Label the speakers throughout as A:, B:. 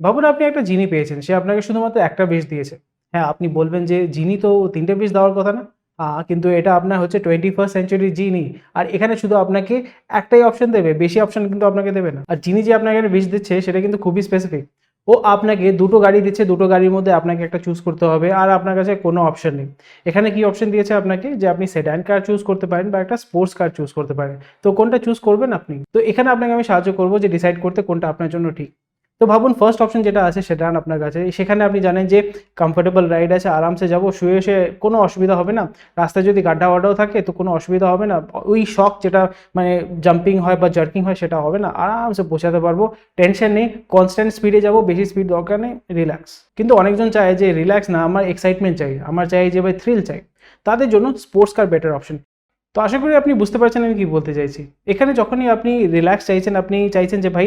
A: ভাবুন আপনি একটা জিনি পেয়েছেন, সে আপনাকে শুধুমাত্র একটা বিষ দিয়েছে। হ্যাঁ আপনি বলবেন যে জিনি তো তিনটে বিষ দেওয়ার কথা না কিন্তু এটা আপনার হচ্ছে টোয়েন্টি ফার্স্ট সেঞ্চুরি জিনি। আর এখানে শুধু আপনাকে একটাই অপশন দেবে, বেশি অপশন কিন্তু আপনাকে দেবে না। আর জিনি যে আপনাকে বিষ দিচ্ছে, সেটা কিন্তু খুবই স্পেসিফিক ও আপনাকে দুটো গাড়ি দিচ্ছে, দুটো গাড়ির মধ্যে আপনাকে একটা চুজ করতে হবে, আর আপনার কাছে কোনো অপশন নেই। এখানে কি অপশন দিয়েছে আপনাকে? যে আপনি সেডান কার চুজ করতে পারেন বা একটা স্পোর্টস কার চুজ করতে পারেন। তো কোনটা চুজ করবেন আপনি? তো এখানে আপনাকে আমি সাহায্য করব যে ডিসাইড করতে কোনটা আপনার জন্য ঠিক। তো ভাবুন ফার্স্ট অপশন যেটা আছে সেটা আপনার কাছে। সেখানে আপনি জানেন যে কমফোর্টেবল রাইড আছে, আরামসে যাব, শুয়ে শুয়ে কোনো অসুবিধা হবে না। রাস্তায় যদি গাড্ডা ওয়াড্ডাও থাকে তো কোনো অসুবিধা হবে না। ওই শখ যেটা মানে জাম্পিং হয় বা জার্কিং হয় সেটা হবে না। আরামসে পৌঁছাতে পারব টেনশন নেই কনস্ট্যান্ট স্পিডে যাব, বেশি স্পিড দরকার নেই রিল্যাক্স কিন্তু অনেকজন চায় যে রিল্যাক্স না, আমার এক্সাইটমেন্ট চাই, আমার চাই যে ভাই থ্রিল চাই। তাদের জন্য স্পোর্টস কার বেটার অপশন তো আশা করি আপনি বুঝতে পারছেন আমি কি বলতে চাইছি। এখানে যখনই আপনি রিল্যাক্স চাইছেন, আপনি চাইছেন যে, ভাই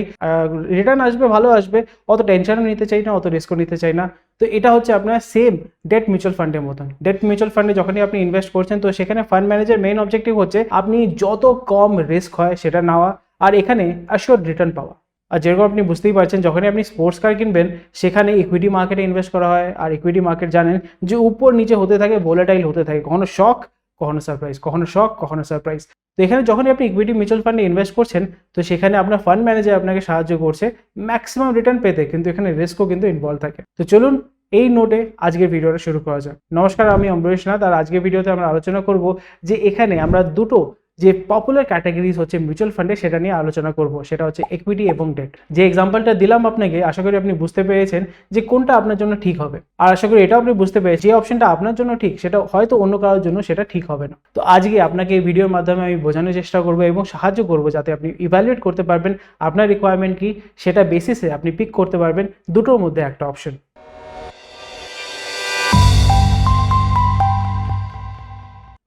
A: রিটার্ন আসবে, ভালো আসবে, অত টেনশনও নিতে চাই না, অত রিস্কও নিতে চাই না। তো এটা হচ্ছে আপনার সেম ডেট মিউচুয়াল ফান্ডের মতন। ডেট মিউচুয়াল ফান্ডে যখনই আপনি ইনভেস্ট করছেন, তো সেখানে ফান্ড ম্যানেজার মেইন অবজেক্টিভ হচ্ছে আপনি যত কম রিস্ক হয় সেটা নেওয়া আর এখানে অ্যাশিওর রিটার্ন পাওয়া। আর যেরকম আপনি বুঝতেই পারছেন, যখনই আপনি স্পোর্টস কার কিনবেন, সেখানে ইকুইটি মার্কেটে ইনভেস্ট করা হয়। আর ইকুইটি মার্কেট জানেন যে, উপর নিচে হতে থাকে ভোলাটাইল হতে থাকে। কখনো শক কখনো সারপ্রাইজ কখনো শখ কখনো সারপ্রাইজ তো এখানে যখনই আপনি ইকুইটি মিউচুয়াল ফান্ডে ইনভেস্ট করছেন, তো সেখানে আপনার ফান্ড ম্যানেজার আপনাকে সাহায্য করছে ম্যাক্সিমাম রিটার্ন পেতে, কিন্তু এখানে রিস্কও কিন্তু ইনভলভ থাকে। তো চলুন এই নোটে আজকের ভিডিওটা শুরু করা যাক। নমস্কার, আমি অম্বরেশ নাথ, আর আজকের ভিডিওতে আমরা আলোচনা করব যে এখানে আমরা দুটো যে পপুলার ক্যাটাগরিজ হচ্ছে মিউচুয়াল ফান্ডে সেটা নিয়ে আলোচনা করব, সেটা হচ্ছে ইকুইটি এবং ডেট যে এক্সাম্পলটা দিলাম আপনাকে, আশা করি আপনি বুঝতে পেরেছেন যে কোনটা আপনার জন্য ঠিক হবে। আর আশা করি এটাও আপনি বুঝতে পেরেছেন, যে অপশনটা আপনার জন্য ঠিক, সেটা হয়তো অন্য কারোর জন্য সেটা ঠিক হবে না। তো আজকে আপনাকে এই ভিডিওর মাধ্যমে আমি বোঝানোর চেষ্টা করব এবং সাহায্য করব যাতে আপনি ইভ্যালুয়েট করতে পারবেন আপনার রিকোয়ারমেন্ট কি, সেটা বেসিসে আপনি পিক করতে পারবেন, দুটোর মধ্যে একটা অপশন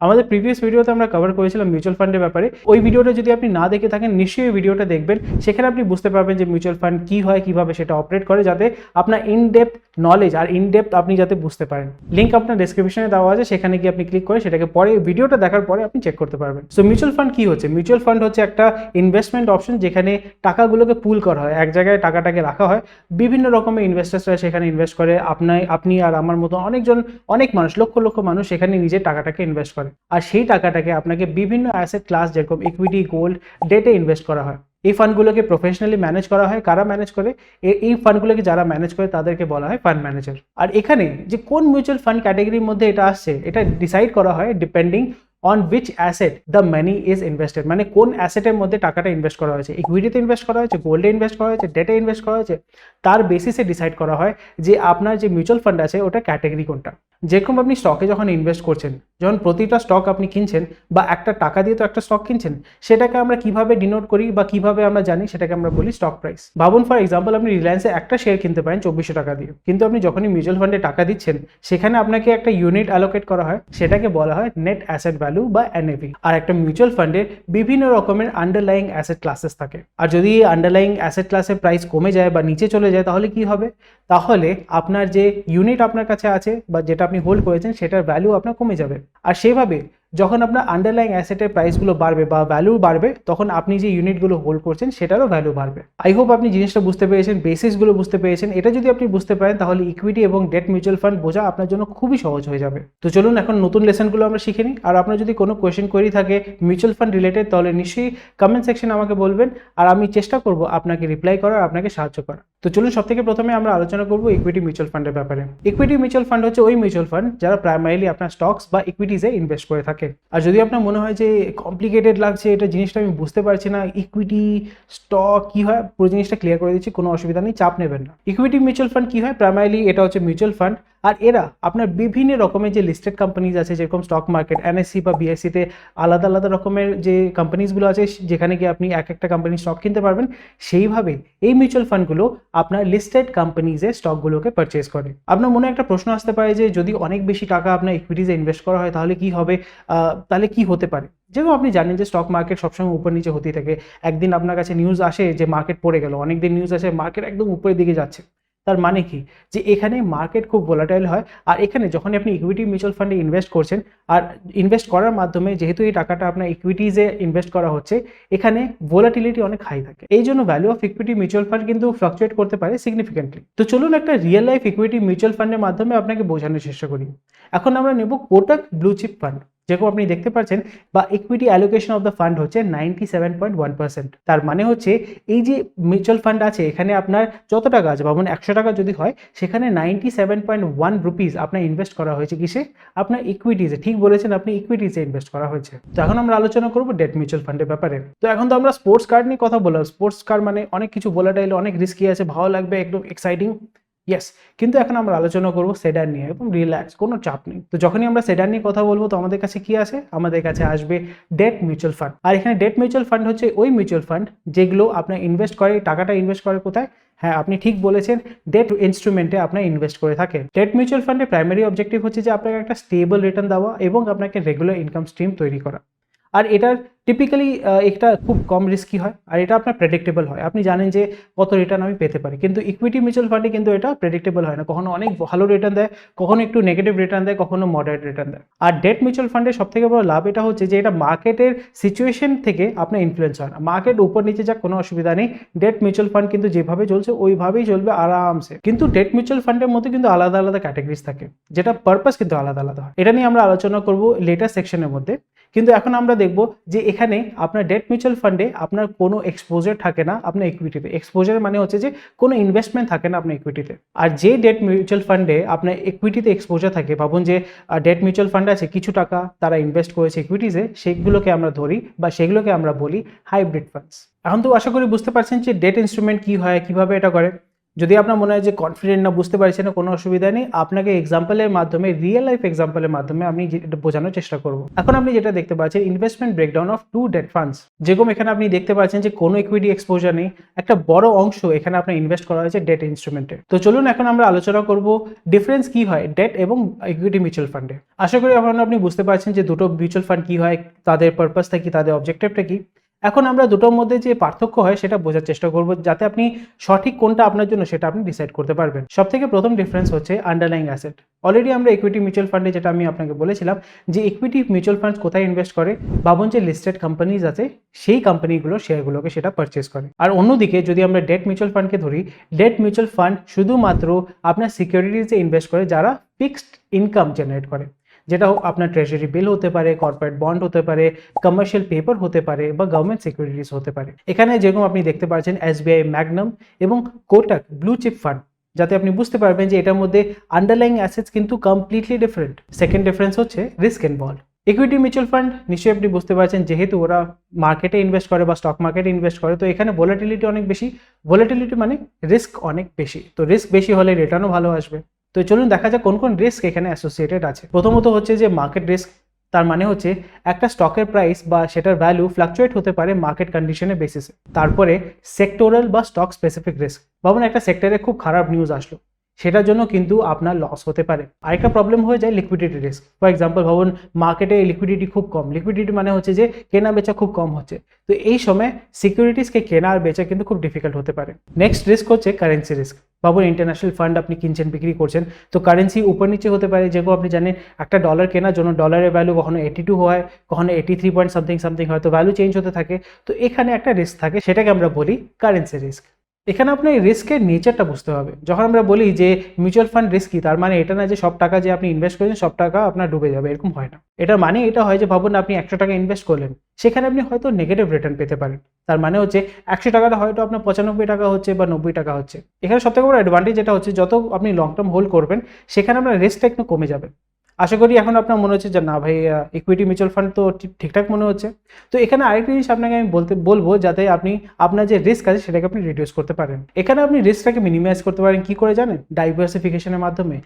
A: আমাদের প্রিভিয়াস ভিডিওতে আমরা কভার করেছিলাম মিউচুয়াল ফান্ডের ব্যাপারে। ওই ভিডিওটা যদি আপনি না দেখে থাকেন, নিশ্চয়ই ভিডিওটা দেখবেন। সেখানে আপনি বুঝতে পারবেন যে মিউচুয়াল ফান্ড কী হয়, কীভাবে সেটা অপারেট করে, যাতে আপনার ইনডেপথ নলেজ আর ইনডেপথ আপনি যাতে বুঝতে পারেন। লিঙ্ক আপনার ডেসক্রিপশনে দেওয়া আছে, সেখানে গিয়ে আপনি ক্লিক করে সেটাকে পরে ভিডিওটা দেখার পরে আপনি চেক করতে পারবেন। সো মিউচুয়াল ফান্ড কী হচ্ছে? মিউচুয়াল ফান্ড হচ্ছে একটা ইনভেস্টমেন্ট অপশন যেখানে টাকাগুলোকে পুল করা হয়। এক জায়গায় টাকাটাকে রাখা হয়। বিভিন্ন রকমের ইনভেস্টার্সরা সেখানে ইনভেস্ট করে। আপনার, আপনি আর আমার মতো অনেকজন, অনেক মানুষ, লক্ষ লক্ষ মানুষ সেখানে নিজের টাকাটাকে ইনভেস্ট করে। আর সেই টাকাটাকে আপনাকে বিভিন্ন অ্যাসেট ক্লাস যেরকম ইকুইটি গোল্ড ডেটে ইনভেস্ট করা হয়। এই ফান্ডগুলোকে প্রফেশনালি ম্যানেজ করা হয়। কারা ম্যানেজ করে? এই ফান্ডগুলোকে যারা ম্যানেজ করে, তাদেরকে বলা হয় ফান্ড ম্যানেজার আর এখানে যে কোন মিউচুয়াল ফান্ড ক্যাটাগরির মধ্যে এটা আসছে, এটা ডিসাইড করা হয় depending on which asset the money is invested মানে কোন অ্যাসেটের মধ্যে টাকাটা ইনভেস্ট করা হয়েছে? ইকুইটিতে ইনভেস্ট করা হয়েছে? গোল্ডে ইনভেস্ট করা হয়েছে? ডেটে ইনভেস্ট করা হয়েছে? তার বেসিসে ডিসাইড করা হয় যে আপনার যে মিউচুয়াল ফান্ড আছে, ওটা ক্যাটাগরি কোনটা? যেরকম আপনি স্টকে যখন ইনভেস্ট করছেন, যখন প্রতিটা স্টক আপনি কিনছেন বা একটা টাকা দিয়ে তো একটা স্টক কিনছেন, সেটাকে আমরা কীভাবে ডিনোট করি বা কীভাবে আমরা জানি? সেটাকে আমরা বলি স্টক প্রাইস ভাবুন ফর এক্সাম্পল আপনি রিলায়েন্সে একটা শেয়ার কিনতে পারেন চব্বিশশো টাকা দিয়ে। কিন্তু আপনি যখনই মিউচুয়াল ফান্ডে টাকা দিচ্ছেন, সেখানে আপনাকে একটা ইউনিট অ্যালোকেট করা হয়, সেটাকে বলা হয় নেট অ্যাসেট ভ্যালু বা এনএভি আর একটা মিউচুয়াল ফান্ডের বিভিন্ন রকমের আন্ডারলাইং অ্যাসেট ক্লাসেস থাকে। আর যদি আন্ডারলাইং অ্যাসেট ক্লাসের প্রাইস কমে যায় বা নিচে চলে যায়, তাহলে কি হবে? তাহলে আপনার যে ইউনিট আপনার কাছে আছে বা যেটা আপনি হোল্ড করেছেন, সেটার ভ্যালু আপনার কমে যাবে। আর সেভাবে যখন আপনার আন্ডারলাইং অ্যাসেটের প্রাইসগুলো বাড়বে বা ভ্যালু বাড়বে, তখন আপনি যে ইউনিটগুলো হোল্ড করছেন, সেটারও ভ্যালু বাড়বে। আই হোপ আপনি জিনিসটা বুঝতে পেরেছেন বেসিসগুলো বুঝতে পেরেছেন। এটা যদি আপনি বুঝতে পারেন, তাহলে ইকুইটি এবং ডেট মিউচুয়াল ফান্ড বোঝা আপনার জন্য খুবই সহজ হয়ে যাবে। তো চলুন এখন নতুন লেসনগুলো আমরা শিখে নিই। আর আপনার যদি কোনো কোয়েশ্চেন কোয়েরি থাকে মিউচুয়াল ফান্ড রিলেটেড তাহলে নিশ্চয়ই কমেন্ট সেকশন আমাকে বলবেন। আর আমি চেষ্টা করব আপনাকে রিপ্লাই করার, আপনাকে সাহায্য করার। তো চলুন সব থেকে প্রথমে আমরা আলোচনা করব ইকুইটি মিউচুয়াল ফান্ডের ব্যাপারে। ইকুইটি মিউচুয়াল ফান্ড হচ্ছে ওই মিউচুয়াল ফান্ড যারা প্রাইমারিলি আপনার স্টকস বা ইকুইটিসে ইনভেস্ট করে থাকে। আর যদি আপনার মনে হয় যে কমপ্লিকেটেড লাগছে, এটা জিনিসটা আমি বুঝতে পারছি না ইকুইটি স্টক কি হয়, পুরো জিনিসটা ক্লিয়ার করে দিচ্ছি, কোনো অসুবিধা নেই, চাপ নেবেন না। ইকুইটি মিউচুয়াল ফান্ড কি হয়? প্রাইমারিলি এটা হচ্ছে মিউচুয়াল ফান্ড আর এরা আপনার বিভিন্ন রকমের যে লিস্টেড কোম্পানিজ আছে, যেরকম স্টক মার্কেট এনএসসি বা বিএসসিতে আলাদা আলাদা রকমের যে কোম্পানিজগুলো আছে যেখানে গিয়ে আপনি এক একটা কোম্পানির স্টক কিনতে পারবেন, সেইভাবে এই মিউচুয়াল ফান্ডগুলো আপনার লিস্টেড কোম্পানিজের স্টকগুলোকে পারচেস করে। আপনার মনে একটা প্রশ্ন আসতে পারে যে, যদি অনেক বেশি টাকা আপনার ইকুইটিজে ইনভেস্ট করা হয়, তাহলে কি হবে? তাহলে কি হতে পারে? যেরকম আপনি জানেন যে স্টক মার্কেট সবসময় উপর নিচে হতেই থাকে। একদিন আপনার কাছে নিউজ আসে যে মার্কেট পড়ে গেল। অনেকদিন নিউজ আসে মার্কেট একদম উপরের দিকে যাচ্ছে। তার মানে কি? যে এখানে মার্কেট খুব ভোলাটাইল হয় আর এখানে যখন আপনি ইকুইটি মিউচুয়াল ফান্ডে ইনভেস্ট করছেন আর ইনভেস্ট করার মাধ্যমে যেহেতু এই টাকাটা আপনার ইকুইটিজে ইনভেস্ট করা হচ্ছে, এখানে ভোলাটিলিটি অনেক হাই থাকে। এই জন্য value of equity mutual fund কিন্তু ফ্লাকচুয়েট করতে পারে সিগনিফিকেন্টলি তো চলুন একটা রিয়েল লাইফ ইকুইটি মিউচুয়াল ফান্ডের মাধ্যমে আপনাকে বোঝানোর চেষ্টা করি। এখন আমরা নেব কোটাক ব্লু চিপ ফান্ড যেরকম আপনি দেখতে পাচ্ছেন, বা equity allocation of the fund হচ্ছে ninety seven point one percent তার মানে হচ্ছে এই যে মিউচুয়াল ফান্ড আছে, এখানে আপনার যত টাকা আছে ভাবুন একশো টাকা যদি হয়, সেখানে ninety seven point one rupees আপনার ইনভেস্ট করা হয়েছে কিসে? আপনার ইকুইটিজে ঠিক বলেছেন আপনি ইকুইটিজে ইনভেস্ট করা হয়েছে। তো এখন আমরা আলোচনা করব ডেট মিউচুয়াল ফান্ডের ব্যাপারে। তো এখন তো আমরা স্পোর্টস কার্ড নিয়ে কথা বললাম। স্পোর্টস কার্ড মানে অনেক কিছু ভোলাটাইল অনেক রিস্কি আছে, ভালো লাগবে, একদম এক্সাইটিং ইয়েস কিন্তু এখন আমরা আলোচনা করব সেডার নিয়ে একদম রিল্যাক্স কোনো চাপ নেই। তো যখনই আমরা সেডার নিয়ে কথা বলব, তো আমাদের কাছে কি আসে আমাদের কাছে আসবে ডেট মিউচুয়াল ফান্ড আর এখানে ডেট মিউচুয়াল ফান্ড হচ্ছে ওই মিউচুয়াল ফান্ড যেগুলো আপনার ইনভেস্ট করে, টাকাটা ইনভেস্ট করে কোথায়? হ্যাঁ আপনি ঠিক বলেছেন ডেট ইনস্ট্রুমেন্টে আপনার ইনভেস্ট করে থাকে। ডেট মিউচুয়াল ফান্ডের প্রাইমারি অবজেক্টিভ হচ্ছে যে আপনাকে একটা স্টেবল রিটার্ন দেওয়া এবং আপনাকে রেগুলার ইনকাম স্ট্রিম তৈরি করা। আর এটার টিপিক্যালি এটা খুব কম রিস্কি হয় আর এটা আপনার প্রেডিক্টেবল হয়। আপনি জানেন যে কত রিটার্ন আমি পেতে পারি। কিন্তু ইকুইটি মিউচুয়াল ফান্ডে কিন্তু এটা প্রেডিক্টেবল হয় না। কখনো অনেক ভালো রিটার্ন দেয়, কখনো একটু নেগেটিভ রিটার্ন দেয়, কখনো মডারেট রিটার্ন দেয়। আর ডেট মিউচুয়াল ফান্ডের সব থেকে বড় লাভ এটা হচ্ছে যে এটা মার্কেটের সিচুয়েশন থেকে আপনার ইনফ্লুয়েন্স হয় না। মার্কেট উপর নিচে যাক, কোনো অসুবিধা নেই। ডেট মিউচুয়াল ফান্ড কিন্তু যেভাবে চলছে, ওইভাবেই চলবে আরামসে। কিন্তু ডেট মিউচুয়াল ফান্ডের মধ্যে কিন্তু আলাদা আলাদা ক্যাটাগরিজ থাকে, যেটা পারপাস কিন্তু আলাদা আলাদা হয়। এটা নিয়ে আমরা আলোচনা করব লেটার সেকশনের মধ্যে। কিন্তু এখন আমরা দেখব যে এখানে আপনার ডেট মিউচুয়াল ফান্ডে আপনার কোনো এক্সপোজার থাকে না আপনার ইকুইটিতে এক্সপোজার মানে হচ্ছে যে কোনো ইনভেস্টমেন্ট থাকে না আপনার ইকুইটিতে আর যে ডেট মিউচুয়াল ফান্ডে আপনার ইকুইটিতে এক্সপোজার থাকে, ভাবুন যে ডেট মিউচুয়াল ফান্ড আছে, কিছু টাকা তারা ইনভেস্ট করেছে ইকুইটিসে সেগুলোকে আমরা ধরি বা সেগুলোকে আমরা বলি হাইব্রিড ফান্ডস এখন তো আশা করি বুঝতে পারছেন যে ডেট ইনস্ট্রুমেন্ট কী হয়, কীভাবে এটা করে। যদি আপনার মনে হয় যে কনফিডেন্ট না, বুঝতে পারছেন কোনো অসুবিধা নেই, আপনাকে এক্সাম্পলের মাধ্যমে রিয়েল লাইফ এক্সাম্পলের মাধ্যমে আমি যেটা বোঝানোর চেষ্টা করব। এখন আপনি যেটা দেখতে পাচ্ছেন investment breakdown of two debt funds যেরকম এখানে আপনি দেখতে পাচ্ছেন যে কোনো ইকুইটি এক্সপোজার নেই, একটা বড় অংশ এখানে আপনার ইনভেস্ট করা হয়েছে ডেট ইনস্ট্রুমেন্টে তো চলুন এখন আমরা আলোচনা করব ডিফারেন্স কি হয় ডেট এবং ইকুইটি মিউচুয়াল ফান্ডে আশা করি এখন আপনি বুঝতে পারছেন যে দুটো মিউচুয়াল ফান্ড কি হয়, তাদের পারপাসটা কি, তাদের অবজেক্টিভটা কি। এখন আমরা দুটোর মধ্যে যে পার্থক্য হয় সেটা বোঝার চেষ্টা করব যাতে আপনি সঠিক কোনটা আপনার জন্য সেটা আপনি ডিসাইড করতে পারবেন। সব থেকে প্রথম ডিফারেন্স হচ্ছে আন্ডারলাইং অ্যাসেট অলরেডি আমরা ইকুইটি মিউচুয়াল ফান্ডে যেটা আমি আপনাকে বলেছিলাম যে ইকুইটি মিউচুয়াল ফান্ড কোথায় ইনভেস্ট করে ভাবুন যে লিস্টেড কোম্পানিজ আছে, সেই কোম্পানিগুলো শেয়ারগুলোকে সেটা পারচেস করে। আর অন্যদিকে যদি আমরা ডেট মিউচুয়াল ফান্ডকে ধরি ডেট মিউচুয়াল ফান্ড শুধুমাত্র আপনার সিকিউরিটিজে ইনভেস্ট করে যারা ফিক্সড ইনকাম জেনারেট করে। যেটা আপনার ট্রেজারি বিল হতে পারে কর্পোরেট বন্ড হতে পারে কমার্শিয়াল পেপার হতে পারে বা গভর্নমেন্ট সিকিউরিটিস হতে পারে। এখানে যেরকম আপনি দেখতে পাচ্ছেন এসবিআই ম্যাগনাম এবং কোটাক ব্লু চিপ ফান্ড যাতে আপনি বুঝতে পারবেন যে এটার মধ্যে আন্ডারলাইং অ্যাসেটস কিন্তু কমপ্লিটলি ডিফারেন্ট সেকেন্ড ডিফারেন্স হচ্ছে risk involve equity mutual fund নিশ্চয়ই আপনি বুঝতে পারছেন, যেহেতু ওরা মার্কেটে ইনভেস্ট করে বা স্টক মার্কেটে ইনভেস্ট করে, তো এখানে ভোলাটিলিটি অনেক বেশি। ভোলাটিলিটি মানে রিস্ক অনেক বেশি। তো রিস্ক বেশি হলে রিটার্নও ভালো আসবে। তো চলুন দেখা যাক কোন কোন রিস্ক এখানে অ্যাসোসিয়েটেড আছে। প্রথমত হচ্ছে যে মার্কেট রিস্ক তার মানে হচ্ছে একটা স্টকের প্রাইস বা সেটার ভ্যালু ফ্লাকচুয়েট হতে পারে মার্কেট কন্ডিশনের বেসিসে তারপরে সেক্টোরাল বা স্টক স্পেসিফিক রিস্ক ভাবুন একটা সেক্টরে খুব খারাপ নিউজ আসলো। সেটার জন্য কিন্তু আপনার লস হতে পারে। আরেকটা প্রবলেম হয়ে যায় লিকুইডিটি রিস্ক ফর এক্সাম্পল ভাবুন মার্কেটে লিকুইডিটি খুব কম। লিকুইডিটি মানে হচ্ছে যে কেনা বেচা খুব কম হচ্ছে। তো এই সময় সিকিউরিটিসকে কেনা আর বেচা কিন্তু খুব ডিফিকাল্ট হতে পারে। নেক্সট রিস্ক হচ্ছে কারেন্সি রিস্ক ভাবুন ইন্টারন্যাশনাল ফান্ড আপনি কিনছেন, বিক্রি করছেন, তো কারেন্সি উপর নিচে হতে পারে। যেগুলো আপনি জানেন, একটা ডলার কেনার জন্য ডলারের ভ্যালু কখনো এইটি টু হয়, কখনো eighty three point something something হয়, তো ভ্যালু চেঞ্জ হতে থাকে। তো এখানে একটা রিস্ক থাকে, সেটাকে আমরা বলি কারেন্সি রিস্ক এখানে আপনার রিস্কের নেচারটা বুঝতে হবে। যখন আমরা বলি যে মিউচুয়াল ফান্ড রিস্কি তার মানে এটা না যে সব টাকা যে আপনি ইনভেস্ট করেছেন, সব টাকা আপনার ডুবে যাবে, এরকম হয় না। এটার মানে এটা হয় যে ভাবুন আপনি একশো টাকা ইনভেস্ট করলেন, সেখানে আপনি হয়তো নেগেটিভ রিটার্ন পেতে পারেন। তার মানে হচ্ছে একশো টাকাটা হয়তো আপনার পঁচানব্বই টাকা হচ্ছে বা নব্বই টাকা হচ্ছে। এখানে সবথেকে বড় অ্যাডভান্টেজ যেটা হচ্ছে, যত আপনি লং টার্ম হোল্ড করবেন, সেখানে আপনার রিস্কটা একটু কমে যাবে। আশা করি এখন আপনার মনে হচ্ছে যে না ভাই ইকুইটি মিউচুয়াল ফান্ড তো ঠিকঠাক মনে হচ্ছে। তো এখানে আরেকটা জিনিস আপনাকে আমি বলতে, বলব যাতে আপনি, আপনার যে রিস্ক আছে সেটাকে আপনি রিডিউস করতে পারেন। এখানে আপনি রিস্কটাকে মিনিমাইজ করতে পারেন, কি করে জানেন? ডাইভার্সিফিকেশনের মাধ্যমে।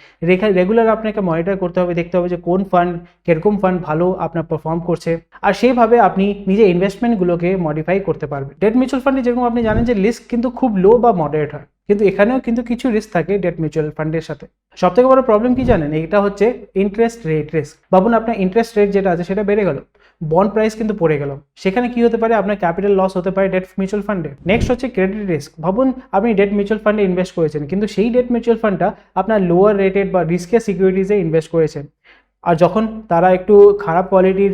A: রেগুলার আপনাকে মনিটর করতে হবে, দেখতে হবে যে কোন ফান্ড কীরকম ফান্ড ভালো আপনার পারফর্ম করছে। আর সেইভাবে আপনি নিজের ইনভেস্টমেন্টগুলোকে মডিফাই করতে পারবেন। ডেট মিউচুয়াল ফান্ডে যেরকম আপনি জানেন যে রিস্ক কিন্তু খুব লো বা মডারেট হয়। কিন্তু এখানেও কিন্তু কিছু রিস্ক থাকে ডেট মিউচুয়াল ফান্ডের সাথে। সব থেকে বড় প্রবলেম কি জানেন? এটা হচ্ছে ইন্টারেস্ট রেট রিস্ক ভাবুন আপনার ইন্টারেস্ট রেট যেটা আছে সেটা বেড়ে গেল বন্ড প্রাইস কিন্তু পড়ে গেল। সেখানে কি হতে পারে? আপনার ক্যাপিটাল লস হতে পারে ডেট মিউচুয়াল ফান্ডে নেক্সট হচ্ছে ক্রেডিট রিস্ক ভাবুন আপনি ডেট মিউচুয়াল ফান্ডে ইনভেস্ট করেছেন, কিন্তু সেই ডেট মিউচুয়াল ফান্ডটা আপনার লোয়ার রেটেড বা রিস্কের সিকিউরিটিজে ইনভেস্ট করেছেন। আর যখন তারা একটু খারাপ কোয়ালিটির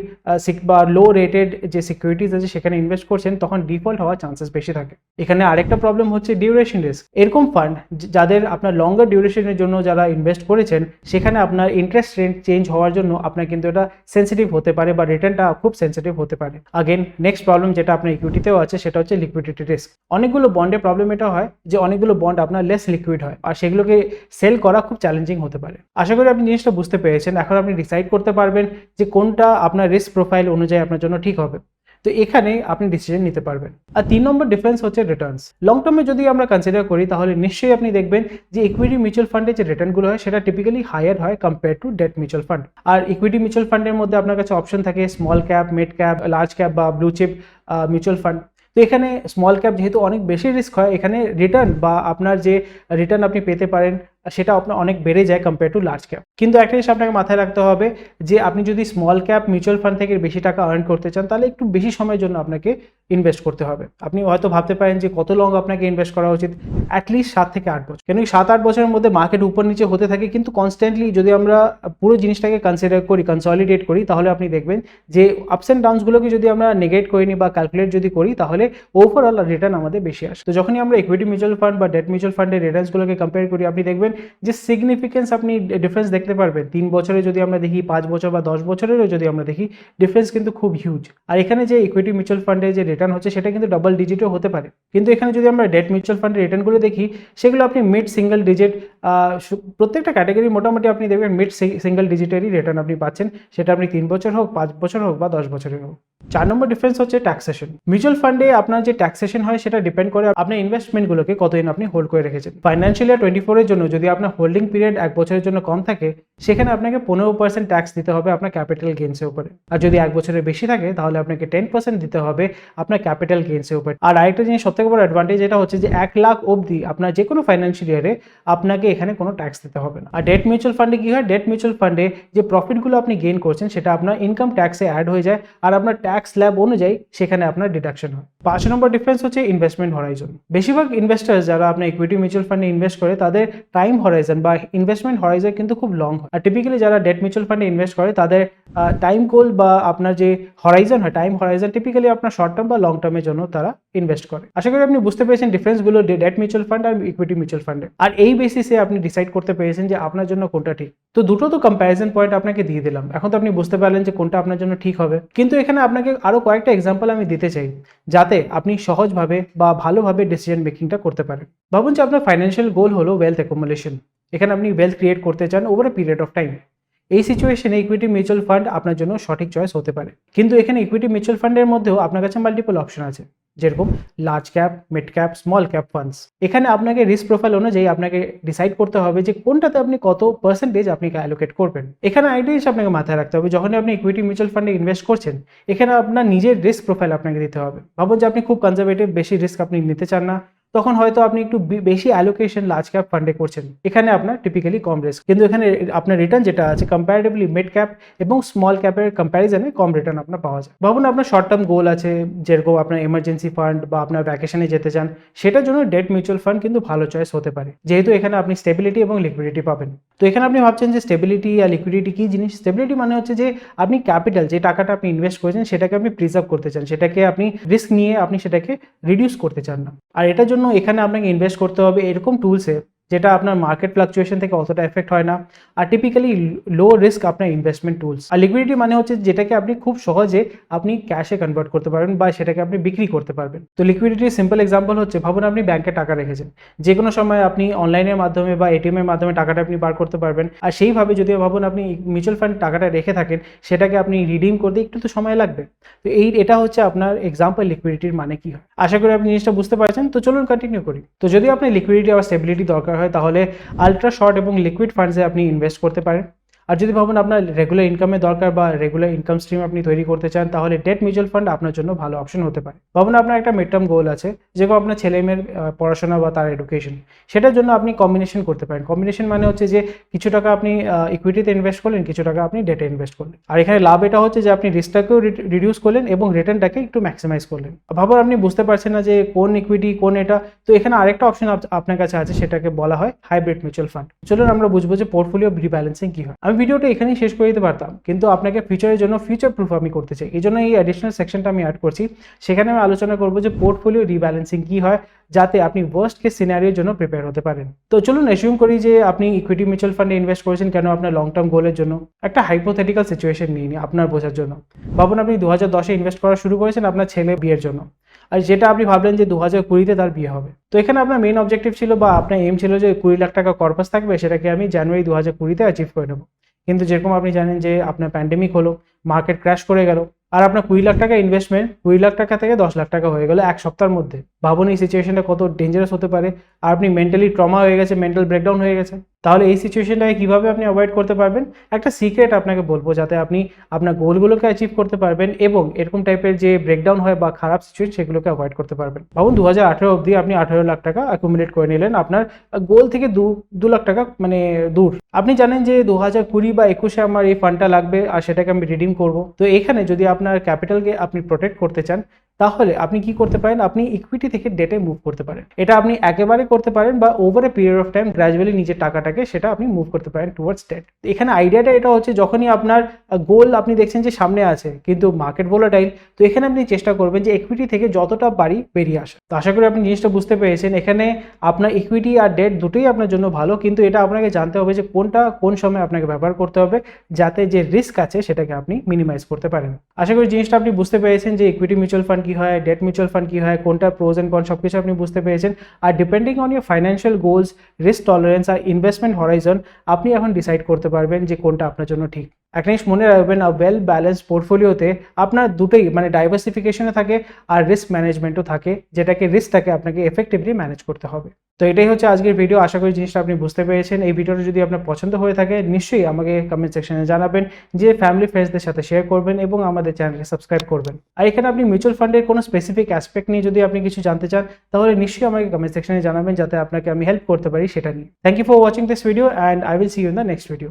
A: বা লো রেটেড যে সিকিউরিটিস আছে সেখানে ইনভেস্ট করছেন, তখন ডিফল্ট হওয়ার চান্সেস বেশি থাকে। এখানে আরেকটা প্রবলেম হচ্ছে ডিউরেশন রিস্ক এরকম ফান্ড যাদের আপনার লঙ্গার ডিউরেশনের জন্য যারা ইনভেস্ট করেছেন, সেখানে আপনার ইন্টারেস্ট রেট চেঞ্জ হওয়ার জন্য আপনার কিন্তু এটা সেন্সিটিভ হতে পারে বা রিটার্নটা খুব সেন্সিটিভ হতে পারে। আগেন নেক্সট প্রবলেম যেটা আপনার ইকুইটিতেও আছে, সেটা হচ্ছে লিকুইডিটি রিস্ক অনেকগুলো বন্ডের প্রবলেম এটা হয় যে অনেকগুলো বন্ড আপনার লেস লিকুইড হয়, আর সেগুলোকে সেল করা খুব চ্যালেঞ্জিং হতে পারে। আশা করি আপনি জিনিসটা বুঝতে পেরেছেন। এখন আপনি ডিসাইড করতে পারবেন যে কোনটা আপনার রিস্ক প্রোফাইল অনুযায়ী আপনার জন্য ঠিক হবে। তো এখানে আপনি ডিসিশন নিতে পারবেন। আর তিন নম্বর ডিফারেন্স হচ্ছে রিটার্নস লং টার্মে যদি আমরা কনসিডার করি, তাহলে নিশ্চয়ই আপনি দেখবেন যে ইকুইটি মিউচুয়াল ফান্ডে যে রিটার্নগুলো হয়, সেটা টিপিক্যালি হায়ার হয় compare to debt mutual fund R equity mutual ফান্ডের মধ্যে আপনার কাছে অপশন থাকে small cap mid cap large cap বা ব্লু চিপ মিউচুয়াল ফান্ড তো এখানে স্মল ক্যাপ যেহেতু অনেক বেশি রিস্ক হয়, এখানে রিটার্ন বা আপনার যে রিটার্ন আপনি পেতে পারেন সেটা আপনার অনেক বেড়ে যায় কম্পেয়ার টু লার্জ ক্যাপ কিন্তু একটা জিনিস আপনাকে মাথায় রাখতে হবে যে, আপনি যদি স্মল ক্যাপ মিউচুয়াল ফান্ড থেকে বেশি টাকা আর্ন করতে চান, তাহলে একটু বেশি সময়ের জন্য আপনাকে ইনভেস্ট করতে হবে। আপনি হয়তো ভাবতে পারেন যে, কত লং আপনাকে ইনভেস্ট করা উচিত? অ্যাটলিস্ট সাত থেকে আট বছর। কেন সাত আট বছরের মধ্যে মার্কেট উপর নিচে হতে থাকে, কিন্তু কনস্ট্যান্টলি যদি আমরা পুরো জিনিসটাকে কনসিডার করি কনসলিডেট করি, তাহলে আপনি দেখবেন যে আপস অ্যান্ড ডাউনসগুলোকে যদি আমরা নেগেট করি নি বা ক্যালকুলেট যদি করি, তাহলে ওভারঅল রিটার্ন আমাদের বেশি আসে। তো যখনই আমরা ইকুইটি মিউচুয়াল ফান্ড বা ডেট মিউচুয়াল ফান্ডের রিটার্নসগুলোকে কম্পেয়ার করি, আপনি দেখবেন যে সিগনিফিকেন্স আপনি ডিফারেন্স দেখতে পারবেন। তিন বছরে যদি আমরা দেখি, পাঁচ বছর বা দশ বছরেরও যদি আমরা দেখি ডিফারেন্স কিন্তু খুব হিউজ আর এখানে যে ইকুইটি মিউচুয়াল ফান্ডে যে রিটার্ন হচ্ছে, সেটা কিন্তু ডাবল ডিজিটও হতে পারে। কিন্তু এখানে যদি আমরা ডেট মিউচুয়াল ফান্ডের রিটার্নগুলো দেখি, সেগুলো আপনি মিড সিঙ্গেল ডিজিট প্রত্যেকটা ক্যাটাগরি মোটামুটি আপনি দেখবেন মিড সিঙ্গেল ডিজিটেরই রিটার্ন আপনি পাচ্ছেন। সেটা আপনি তিন বছর হোক, পাঁচ বছর হোক বা দশ বছরের হোক। চার নম্বর ডিফারেন্স হচ্ছে ট্যাক্সেশন মিউচুয়াল ফান্ডে আপনার যে ট্যাক্সেশন হয়, সেটা ডিপেন্ড করে আপনার ইনভেস্টমেন্টগুলোকে কতদিন আপনি হোল্ড করে রেখেছেন। ফাইন্যান্সিয়াল ইয়ার টোয়েন্টি ফোরের জন্য যদি আপনার হোল্ডিং পিরিয়ড এক বছরের জন্য কম থাকে, সেখানে আপনাকে পনেরো পার্সেন্ট ট্যাক্স দিতে হবে আপনার ক্যাপিটাল গেইনসের উপরে। আর যদি এক বছরের বেশি থাকে, তাহলে আপনাকে টেন পার্সেন্ট দিতে হবে আপনার ক্যাপিটাল গেইনসের উপরে। আর আরেকটা জিনিস সবথেকে বড় অ্যাডভান্টেজ এটা হচ্ছে যে, এক লাখ অবধি আপনার যে কোনো ফাইন্যান্সিয়াল ইয়ারে আপনাকে এখানে কোনো ট্যাক্স দিতে হবে না। আর ডেট মিউচুয়াল ফান্ডে কি হয়? ডেট মিউচুয়াল ফান্ডে যে প্রফিটগুলো আপনি গেইন করছেন, সেটা আপনার ইনকাম ট্যাক্সে অ্যাড হয়ে যায়। আর আপনার ট্যাক্স স্ল্যাব অনুযায়ী সেখানে আপনার ডিডাকশন হয়। পাঁচ নম্বর ডিফারেন্স হচ্ছে ইনভেস্টমেন্ট হরাইজন বেশিরভাগ ইনভেস্টার্স যারা আপনার ইকুইটি মিউচুয়াল ফান্ডে ইনভেস্ট করে, তাদের টাইম হরাইজন বা ইনভেস্টমেন্ট হরাইজন কিন্তু খুব লং হয়। আর টিপিক্যালি যারা ডেট মিউচুয়াল ফান্ডে ইনভেস্ট করে, তাদের টাইম গোল বা আপনার যে হরাইজন হয় টাইম হরাইজন টিপিক্যালি আপনার শর্ট টার্ম বা লং টার্মের জন্য তারা ইনভেস্ট করে। আশা করি আপনি বুঝতে পেরেছেন ডিফারেন্সগুলো ডেট মিউচুয়াল ফান্ড আর ইকুইটি মিউচুয়াল ফান্ডে আর এই বেসিসে আপনি ডিসাইড করতে পেরেছেন যে আপনার জন্য কোনটা ঠিক। তো দুটো তো কম্প্যারিজন পয়েন্ট আপনাকে দিয়ে দিলাম। এখন তো আপনি বুঝতে পারলেন যে কোনটা আপনার জন্য ঠিক হবে। কিন্তু এখানে আপনাকে আরও কয়েকটা এক্সাম্পল আমি দিতে চাই, যাতে আপনি সহজভাবে বা ভালোভাবে ডিসিশন মেকিংটা করতে পারেন। ভাবুন যে আপনার ফাইন্যান্সিয়াল গোল হলো ওয়েলথ অ্যাকোমোলেশন এখানে আপনি ওয়েলথ ক্রিয়েট করতে চান over a period of time এই সিচুয়েশনে ইকুইটি মিউচুয়াল ফান্ড আপনার জন্য সঠিক চয়েস হতে পারে। কিন্তু এখানে ইকুইটি মিউচুয়াল ফান্ডের মধ্যেও আপনার কাছে মাল্টিপল অপশন আছে। যেরকম large cap mid cap small cap funds এখানে আপনাকে রিস্ক প্রোফাইল অনুযায়ী আপনাকে ডিসাইড করতে হবে যে কোনটাতে আপনি কত পার্সেন্টেজ আপনি অ্যালোকেট করবেন। এখানে আইডিয়া আপনাকে মাথায় রাখতে হবে যখন আপনি ইকুইটি মিউচুয়াল ফান্ডে ইনভেস্ট করছেন, এখানে আপনার নিজের রিস্ক প্রোফাইল আপনাকে দিতে হবে। ভাবুন যে আপনি খুব কনজারভেটিভ বেশি রিস্ক আপনি নিতে চান না তখন হয়তো আপনি একটু বেশি অ্যালোকেশন লার্জ ক্যাপ ফান্ডে করছেন। এখানে আপনার টিপিক্যালি কম রিস্ক কিন্তু এখানে আপনার রিটার্ন যেটা আছে কম্পারেটিভলি মিড ক্যাপ এবং স্মল ক্যাপের কম্প্যারিজনে কম রিটার্ন আপনার পাওয়া যায়। ভাবুন আপনার শর্ট টার্ম গোল আছে, যেরকম আপনার এমার্জেন্সি ফান্ড বা আপনার ভ্যাকেশনে যেতে চান, সেটার জন্য ডেট মিউচুয়াল ফান্ড কিন্তু ভালো চয়েস হতে পারে। যেহেতু এখানে আপনি স্টেবিলিটি এবং লিকুইডিটি পাবেন। তো এখানে আপনি ভাবছেন যে স্টেবিলিটি আর লিকুইডিটি কী জিনিস? স্টেবিলিটি মানে হচ্ছে যে আপনি ক্যাপিটাল যে টাকাটা আপনি ইনভেস্ট করেছেন, সেটাকে আপনি প্রিজার্ভ করতে চান। সেটাকে আপনি রিস্ক নিয়ে আপনি সেটাকে রিডিউস করতে চান না। আর এটার জন্য এখানে আপনাকে ইনভেস্ট করতে হবে এরকম টুলসে যেটা আপনার মার্কেট ফ্লাকচুয়েশন থেকে অতটা এফেক্ট হয় না। আর টিপিক্যালি লো রিস্ক আপনার ইনভেস্টমেন্ট টুলস আর লিকুইডিটি মানে হচ্ছে যেটাকে আপনি খুব সহজে আপনি ক্যাশে কনভার্ট করতে পারবেন বা সেটাকে আপনি বিক্রি করতে পারবেন। তো লিকুইডিটির সিম্পল এক্সাম্পল হচ্ছে, ভাবুন আপনি ব্যাংকে টাকা রেখেছেন। যে কোনো সময় আপনি অনলাইনের মাধ্যমে বা এটিএম এর মাধ্যমে টাকাটা আপনি বার করতে পারবেন। আর সেইভাবে যদি ভাবুন আপনি মিউচুয়াল ফান্ড টাকাটা রেখে থাকেন, সেটাকে আপনি রিডিম করতে একটু তো সময় লাগবে। তো এই, এটা হচ্ছে আপনার এক্সাম্পল লিকুইডিটির মানে কি হয়। আশা করি আপনি জিনিসটা বুঝতে পারছেন। তো চলুন কন্টিনিউ করি। তো যদি আপনার লিকুইডিটি আর স্টেবিলিটি দরকার হয় তাহলে আলট্রা শর্ট এবং লিকুইড ফান্ডসে আপনি ইনভেস্ট করতে পারেন। আর যদি ভাবেন আপনার রেগুলার ইনকামের দরকার বা রেগুলার ইনকাম স্ট্রিম আপনি তৈরি করতে চান, তাহলে ডেট মিউচুয়াল ফান্ড আপনার জন্য ভালো অপশন হতে পারে। ভাবুন আপনার একটা মিড টার্ম গোল আছে যেরকম আপনার ছেলে মেয়ের পড়াশোনা বা তার এডুকেশন সেটার জন্য আপনি কম্বিনেশন করতে পারেন। কম্বিনেশন মানে হচ্ছে যে কিছু টাকা আপনি ইকুইটিতে ইনভেস্ট করলেন, কিছু টাকা আপনি ডেটে ইনভেস্ট করলেন। আর এখানে লাভ এটা হচ্ছে যে আপনি রিস্কটাকেও রিডিউস করলেন এবং রিটার্নটাকে একটু ম্যাক্সিমাইজ করলেন। ভাবুন আপনি বুঝতে পারছেন না যে কোন ইকুইটি কোন এটা, তো এখানে আরেকটা অপশন আপনার কাছে আছে, সেটাকে বলা হয় হাইব্রিড মিউচুয়াল ফান্ড চলুন আমরা বুঝব যে পোর্টফোলিও রিব্যালেন্সিং কি হয়। আমি ভিডিওটা এখানেই শেষ করে দিতে পারতাম। কিন্তু আপনাকে ফিউচারের জন্য ফিউচার প্রুফ আমি করতে চাই। এই জন্য এই অ্যাডিশনাল সেকশনটা আমি অ্যাড করছি। সেখানে আমি আলোচনা করব যে পোর্টফোলিও রিব্যালেন্সিং কী হয় যাতে আপনি ওয়ার্স্ট কেস সিনারিওর জন্য প্রিপেয়ার হতে পারেন। তো চলুন অ্যাসিউম করি যে আপনি ইকুইটি মিউচুয়াল ফান্ডে ইনভেস্ট করেছেন কেন আপনার লং টার্ম গোলের জন্য? একটা হাইপোথেটিক্যাল সিচুয়েশন নিয়ে নিই আপনার বোঝার জন্য। ভাবুন আপনি দু হাজার দশে ইনভেস্ট করা শুরু করেছেন আপনার ছেলে বিয়ের জন্য। আর যেটা আপনি ভাবলেন যে দু হাজার কুড়িতে তার বিয়ে হবে। তো এখানে আপনার মেন অবজেক্টিভ ছিল বা আপনার এম ছিল যে কুড়ি লাখ টাকা কর্পাস থাকবে, সেটাকে আমি জানুয়ারি দু হাজার কুড়িতে অ্যাচিভ করে নেব। কিন্তু যেরকম আপনি জানেন যে আপনার প্যান্ডেমিক হলো মার্কেট ক্র্যাশ করে গেল, আর আপনার কুড়ি লাখ টাকা ইনভেস্টমেন্ট কুড়ি লাখ টাকা থেকে দশ লাখ টাকা হয়ে গেল এক সপ্তাহের মধ্যে। ভাবুন এই সিচুয়েশনটা কত ডেঞ্জারাস হতে পারে। আর আপনি মেন্টালি ট্রমা হয়ে গেছে মেন্টাল ব্রেকডাউন হয়ে গেছে, তাহলে এই সিচুয়েশনটাকে কীভাবে আপনি অ্যাভয়েড করতে পারবেন? একটা সিক্রেট আপনাকে বলব, যাতে আপনি আপনার গোলগুলোকে অ্যাচিভ করতে পারবেন এবং এরকম টাইপের যে ব্রেকডাউন হয় বা খারাপ সিচুয়েশন সেগুলোকে অ্যাভয়েড করতে পারবেন। ভাবুন দু হাজার আঠেরো অবধি আপনি আঠেরো লাখ টাকা অ্যাকুমুলেট করে নিলেন আপনার গোল থেকে দু দু লাখ টাকা মানে দূর। আপনি জানেন যে দু হাজার কুড়ি বা একুশে আমার এই ফান্ডটা লাগবে, আর সেটাকে আমি রিডিম করব। তো এখানে যদি আপনার ক্যাপিটালকে আপনি প্রোটেক্ট করতে চান তাহলে আপনি কি করতে পারেন? আপনি ইকুইটি থেকে ডেটে মুভ করতে পারেন। এটা আপনি একেবারে করতে পারেন বা over a period of time gradually নিজের টাকাটাকে সেটা আপনি মুভ করতে পারেন টুয়ার্ডস ডেট এখানে আইডিয়াটা এটা হচ্ছে যখনই আপনার গোল আপনি দেখছেন যে সামনে আছে, কিন্তু মার্কেট ভোলাটাইল তো এখানে আপনি চেষ্টা করবেন যে ইকুইটি থেকে যতটা পারি বেরিয়ে আসা। তো আশা করি আপনি জিনিসটা বুঝতে পেরেছেন। এখানে আপনার ইকুইটি আর ডেট দুটোই আপনার জন্য ভালো, কিন্তু এটা আপনাকে জানতে হবে যে কোনটা কোন সময় আপনাকে ব্যবহার করতে হবে, যাতে যে রিস্ক আছে সেটাকে আপনি মিনিমাইজ করতে পারেন। আশা করি জিনিসটা আপনি বুঝতে পেরেছেন যে ইকুইটি মিউচুয়াল ফান্ড কি হয় ডেট মিউচুয়াল ফান্ড কি হয়, কোনটা প্রোজ অ্যান্ড কন সব কিছু আপনি বুঝতে পেরেছেন। আর depending on your financial goals risk tolerance R investment horizon আপনি এখন ডিসাইড করতে পারবেন যে কোনটা আপনার জন্য ঠিক। একটা জিনিস মনে রাখবেন আ ওয়েল ব্যালেন্স পোর্টফোলিওতে আপনার দুটোই মানে ডাইভার্সিফিকেশনে থাকে আর রিস্ক ম্যানেজমেন্টও থাকে, যেটাকে রিস্কটাকে আপনাকে এফেক্টিভলি ম্যানেজ করতে হবে। তো এটাই হচ্ছে আজকের ভিডিও আশা করি জিনিসটা আপনি বুঝতে পেরেছেন। এই ভিডিওটা যদি আপনার পছন্দ হয়ে থাকে, নিশ্চয়ই আমাকে কমেন্ট সেকশনে জানাবেন যে ফ্যামিলি ফ্রেন্ডসদের সাথে শেয়ার করবেন এবং আমাদের চ্যানেলকে সাবস্ক্রাইব করবেন। আর এখানে আপনি মিউচুয়াল ফান্ডের কোনো স্পেসিফিক অ্যাসপেক্ট নিয়ে যদি আপনি কিছু জানতে চান, তাহলে নিশ্চয়ই আমাকে কমেন্ট সেকশনে জানাবেন যাতে আপনাকে আমি হেল্প করতে পারি সেটা নিয়ে। Thank you for watching this video and I will see you in the next video